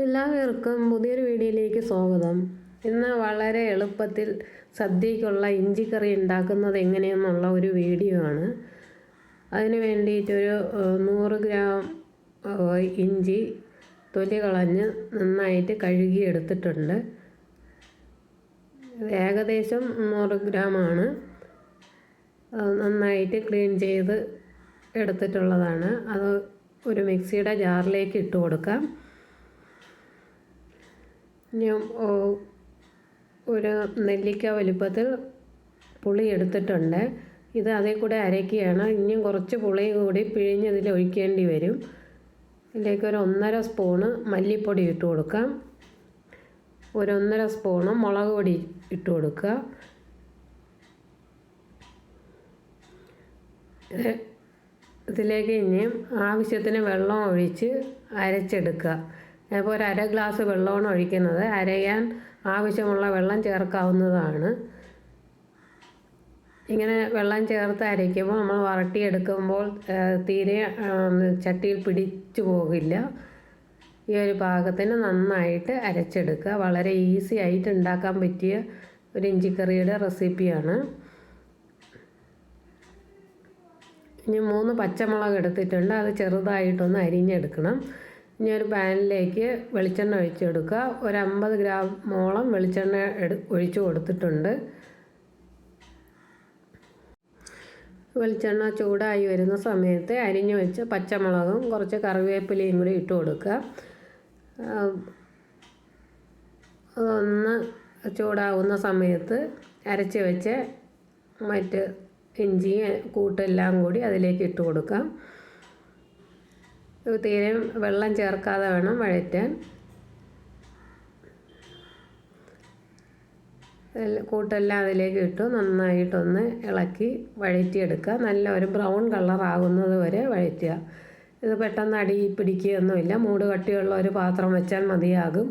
എല്ലാവർക്കും പുതിയൊരു വീഡിയോയിലേക്ക് സ്വാഗതം. ഇന്ന് വളരെ എളുപ്പത്തിൽ സദ്യയ്ക്കുള്ള ഇഞ്ചിക്കറി ഉണ്ടാക്കുന്നത് എങ്ങനെയെന്നുള്ള ഒരു വീഡിയോ ആണ്. അതിന് വേണ്ടിയിട്ടൊരു നൂറ് ഗ്രാം ഇഞ്ചി തൊലി കളഞ്ഞ് നന്നായിട്ട് കഴുകി എടുത്തിട്ടുണ്ട് ഏകദേശം നൂറ് ഗ്രാമാണ് നന്നായിട്ട് ക്ലീൻ ചെയ്ത് എടുത്തിട്ടുള്ളതാണ്. അത് ഒരു മിക്സിയുടെ ജാറിലേക്ക് ഇട്ട് കൊടുക്കാം. ഓ, ഒരു നെല്ലിക്ക വലുപ്പത്തിൽ പുളി എടുത്തിട്ടുണ്ട്. ഇത് അതേ കൂടെ അരയ്ക്കുകയാണ്. ഇനിയും കുറച്ച് പുളി കൂടി പിഴിഞ്ഞ് ഇതിൽ ഒഴിക്കേണ്ടി വരും. ഇതിലേക്ക് ഒരു ഒന്നര സ്പൂണ് മല്ലിപ്പൊടി ഇട്ട് കൊടുക്കാം. ഒരു ഒന്നര സ്പൂണ് മുളക് പൊടി ഇട്ട് കൊടുക്കുക. ഇതിലേക്ക് ഇനിയും ആവശ്യത്തിന് വെള്ളം ഒഴിച്ച് അരച്ചെടുക്കുക. അപ്പോൾ ഒരു അര ഗ്ലാസ് വെള്ളമാണ് ഒഴിക്കുന്നത്. അരയാൻ ആവശ്യമുള്ള വെള്ളം ചേർക്കാവുന്നതാണ്. ഇങ്ങനെ വെള്ളം ചേർത്ത് അരയ്ക്കുമ്പോൾ നമ്മൾ വരട്ടിയെടുക്കുമ്പോൾ തീരെ ചട്ടിയിൽ പിടിച്ചു പോകില്ല. ഈ ഒരു പാകത്തിന് നന്നായിട്ട് അരച്ചെടുക്കുക. വളരെ ഈസി ആയിട്ട് ഉണ്ടാക്കാൻ പറ്റിയ ഒരു ഇഞ്ചിക്കറിയുടെ റെസിപ്പിയാണ്. ഇനി മൂന്ന് പച്ചമുളക് എടുത്തിട്ടുണ്ട്. അത് ചെറുതായിട്ടൊന്ന് അരിഞ്ഞെടുക്കണം. ഇനി ഒരു പാനിലേക്ക് വെളിച്ചെണ്ണ ഒഴിച്ചെടുക്കുക. ഒരു അമ്പത് ഗ്രാമോളം വെളിച്ചെണ്ണ എടു ഒഴിച്ചു കൊടുത്തിട്ടുണ്ട്. വെളിച്ചെണ്ണ ചൂടായി വരുന്ന സമയത്ത് അരിഞ്ഞു വെച്ച പച്ചമുളകും കുറച്ച് കറിവേപ്പിലയും കൂടി ഇട്ട് കൊടുക്കുക. അതൊന്ന് ചൂടാവുന്ന സമയത്ത് അരച്ച് വെച്ച് മറ്റ് ഇഞ്ചി കൂട്ടെല്ലാം കൂടി അതിലേക്ക് ഇട്ട് കൊടുക്കാം. തീരെ വെള്ളം ചേർക്കാതെ വേണം വഴറ്റാൻ. കൂട്ടെല്ലാം അതിലേക്ക് ഇട്ടു നന്നായിട്ടൊന്ന് ഇളക്കി വഴറ്റിയെടുക്കുക. നല്ല ഒരു ബ്രൗൺ കളർ ആകുന്നത് വരെ വഴറ്റുക. ഇത് പെട്ടെന്ന് അടി പിടിക്കുകയൊന്നുമില്ല. മൂട് കട്ടിയുള്ള ഒരു പാത്രം വെച്ചാൽ മതിയാകും.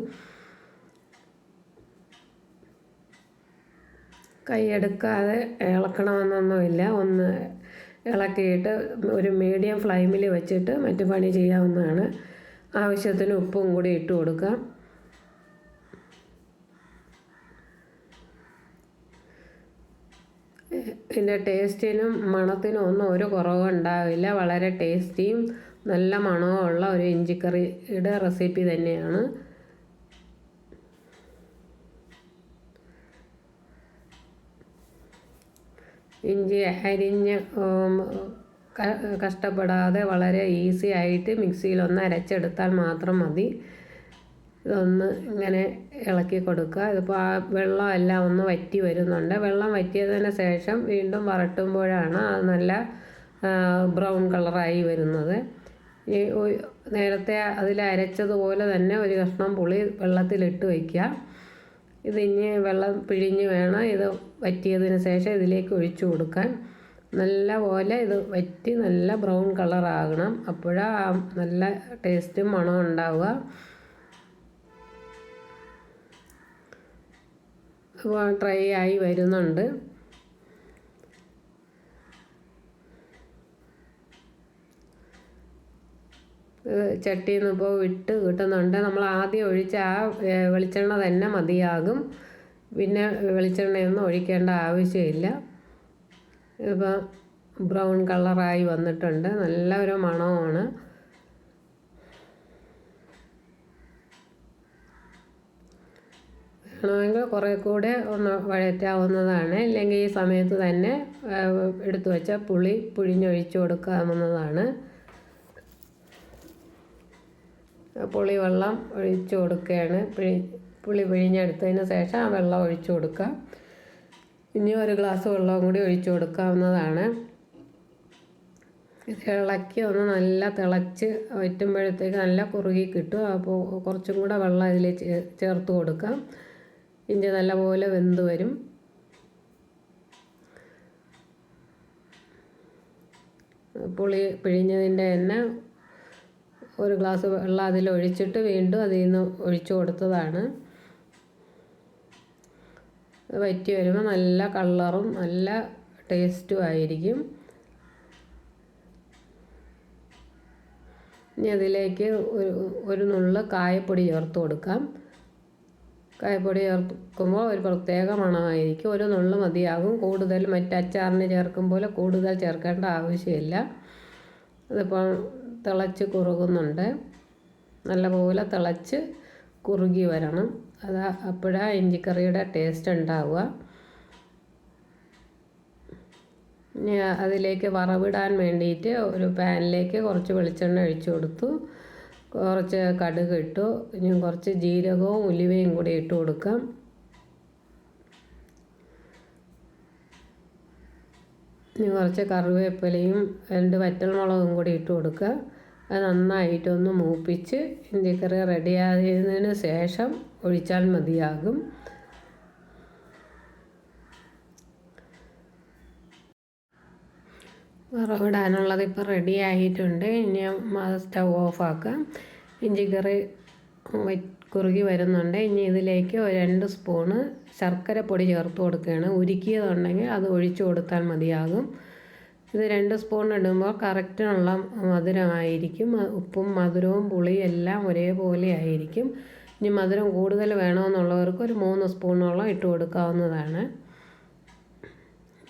കൈയെടുക്കാതെ ഇളക്കണമെന്നൊന്നുമില്ല. ഒന്ന് ഇളക്കിയിട്ട് ഒരു മീഡിയം ഫ്ലെയിമിൽ വെച്ചിട്ട് മറ്റു പണി ചെയ്യാവുന്നതാണ്. ആവശ്യത്തിന് ഉപ്പും കൂടി ഇട്ട് കൊടുക്കാം ഇതിന്റെ ടേസ്റ്റിനും മണത്തിനും ഒന്നും ഒരു കുറവും ഉണ്ടാവില്ല. വളരെ ടേസ്റ്റിയും നല്ല മണവും ഉള്ള ഒരു ഇഞ്ചിക്കറിയുടെ റെസിപ്പി തന്നെയാണ്. ഇഞ്ചി അരിഞ്ഞ് കഷ്ടപ്പെടാതെ വളരെ ഈസി ആയിട്ട് മിക്സിയിലൊന്ന് അരച്ചെടുത്താൽ മാത്രം മതി. ഇതൊന്ന് ഇങ്ങനെ ഇളക്കി കൊടുക്കുക. ഇതിപ്പോൾ ആ വെള്ളം എല്ലാം ഒന്ന് വറ്റി വരുന്നുണ്ട്. വെള്ളം വറ്റിയതിന് ശേഷം വീണ്ടും വരട്ടുമ്പോഴാണ് അത് നല്ല ബ്രൗൺ കളറായി വരുന്നത്. ഈ നേരത്തെ അതിൽ അരച്ചതുപോലെ തന്നെ ഒരു കഷ്ണം പുളി വെള്ളത്തിലിട്ട് വയ്ക്കുക ഇത് ഇനി വെള്ളം പിഴിഞ്ഞ് വേണം ഇത് വറ്റിയതിന് ശേഷം ഇതിലേക്ക് ഒഴിച്ചു കൊടുക്കാൻ. നല്ല പോലെ ഇത് വറ്റി നല്ല ബ്രൗൺ കളറാകണം അപ്പോഴാണ് നല്ല ടേസ്റ്റും മണവും ഉണ്ടാവുക. അപ്പോൾ ട്രൈ ആയി വരുന്നുണ്ട്. ചട്ടിയിൽ നിന്ന് ഇപ്പോൾ വിട്ട് കിട്ടുന്നുണ്ട്. നമ്മൾ ആദ്യം ഒഴിച്ച ആ വെളിച്ചെണ്ണ തന്നെ മതിയാകും. പിന്നെ വെളിച്ചെണ്ണയൊന്നും ഒഴിക്കേണ്ട ആവശ്യമില്ല. ഇപ്പോൾ ബ്രൗൺ കളറായി വന്നിട്ടുണ്ട്. നല്ല ഒരു മണമാണ്. വേണമെങ്കിൽ കുറേ കൂടെ ഒന്ന് വഴറ്റാവുന്നതാണ്. ഇല്ലെങ്കിൽ ഈ സമയത്ത് തന്നെ എടുത്തു വെച്ച പുളി പുഴിഞ്ഞൊഴിച്ചു കൊടുക്കാവുന്നതാണ്. പുളി വെള്ളം ഒഴിച്ചു കൊടുക്കുകയാണ്. പിഴി പുളി പിഴിഞ്ഞെടുത്തതിന് ശേഷം ആ വെള്ളം ഒഴിച്ചു കൊടുക്കുക. ഇനി ഒരു ഗ്ലാസ് വെള്ളവും കൂടി ഒഴിച്ചു കൊടുക്കാവുന്നതാണ്. ഇളക്കി ഒന്ന് നല്ല തിളച്ച് വറ്റുമ്പോഴത്തേക്ക് നല്ല കുറുകി കിട്ടും. അപ്പോൾ കുറച്ചും കൂടെ വെള്ളം അതിൽ ചേർത്ത് കൊടുക്കാം. ഇഞ്ചി നല്ലപോലെ വെന്ത് വരും. പുളി പിഴിഞ്ഞതിന്റെ തന്നെ ഒരു ഗ്ലാസ് വെള്ളം അതിൽ ഒഴിച്ചിട്ട് വീണ്ടും അതിൽ നിന്ന് ഒഴിച്ചു കൊടുത്തതാണ്. വറ്റി വരുമ്പോൾ നല്ല കളറും നല്ല ടേസ്റ്റും ആയിരിക്കും. ഇനി അതിലേക്ക് ഒരു ഒരു നുള്ള് കായപ്പൊടി ചേർത്ത് കൊടുക്കാം. കായപ്പൊടി ചേർക്കുമ്പോൾ ഒരു പ്രത്യേക മണമായിരിക്കും. ഒരു നുള്ളു മതിയാകും. കൂടുതൽ മറ്റ് അച്ചാറിന് ചേർക്കും പോലെ കൂടുതൽ ചേർക്കേണ്ട ആവശ്യമില്ല. അതിപ്പോൾ തിളച്ച് കുറുകുന്നുണ്ട്. നല്ലപോലെ തിളച്ച് കുറുകി വരണം. അത് അപ്പോഴാണ് ഇഞ്ചിക്കറിയുടെ ടേസ്റ്റ് ഉണ്ടാവുക. ഇനി അതിലേക്ക് വറവിടാൻ വേണ്ടിയിട്ട് ഒരു പാനിലേക്ക് കുറച്ച് വെളിച്ചെണ്ണ ഒഴിച്ചു കൊടുത്തു. കുറച്ച് കടുക് ഇട്ടു. ഇനി കുറച്ച് ജീരകവും ഉലുവയും കൂടി ഇട്ട് കൊടുക്കാം. ഇനി കുറച്ച് കറിവേപ്പിലയും രണ്ട് വറ്റൽമുളകും കൂടി ഇട്ട് കൊടുക്കുക. അത് നന്നായിട്ടൊന്ന് മൂപ്പിച്ച് ഇഞ്ചിക്കറി റെഡിയായതിന് ശേഷം ഒഴിച്ചാൽ മതിയാകും. വറവിടാനുള്ളത് ഇപ്പോൾ റെഡി ആയിട്ടുണ്ട് ഇനി സ്റ്റൗ ഓഫാക്കാം ഇഞ്ചിക്കറി കുറുകി വരുന്നുണ്ട്. ഇനി ഇതിലേക്ക് രണ്ട് സ്പൂണ് ശർക്കര പൊടി ചേർത്ത് കൊടുക്കുകയാണ്. ഉരുക്കിയതുണ്ടെങ്കിൽ അത് ഒഴിച്ചു കൊടുത്താൽ മതിയാകും. ഇത് രണ്ട് സ്പൂൺ ഇടുമ്പോൾ കറക്റ്റിനുള്ള മധുരമായിരിക്കും. ഉപ്പും മധുരവും പുളിയും എല്ലാം ഒരേപോലെ ആയിരിക്കും. ഇനി മധുരം കൂടുതൽ വേണമെന്നുള്ളവർക്ക് ഒരു മൂന്ന് സ്പൂണോളം ഇട്ട് കൊടുക്കാവുന്നതാണ്.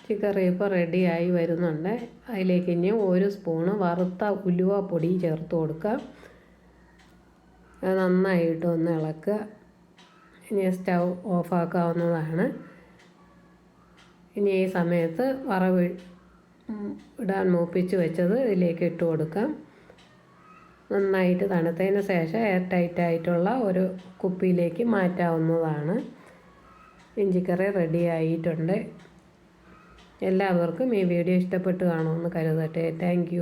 ചിക്കൻ ഇപ്പോൾ റെഡിയായി വരുന്നുണ്ട്. അതിലേക്ക് ഇനി ഒരു സ്പൂണ് വറുത്ത ഉലുവ പൊടി ചേർത്ത് കൊടുക്കുക അത് നന്നായിട്ട് ഒന്ന് ഇളക്കുക. ഇനി സ്റ്റൗ ഓഫാക്കാവുന്നതാണ്. ഇനി ഈ സമയത്ത് വറവ് ഇടാൻ മൂപ്പിച്ച് വെച്ചത് ഇതിലേക്ക് ഇട്ട് കൊടുക്കാം. നന്നായിട്ട് തണുത്തതിന് ശേഷം എയർ ടൈറ്റ് ആയിട്ടുള്ള ഒരു കുപ്പിയിലേക്ക് മാറ്റാവുന്നതാണ്. ഇഞ്ചിക്കറി റെഡി ആയിട്ടുണ്ട്. എല്ലാവർക്കും ഈ വീഡിയോ ഇഷ്ടപ്പെട്ട് കാണുമെന്ന് കരുതട്ടെ. താങ്ക്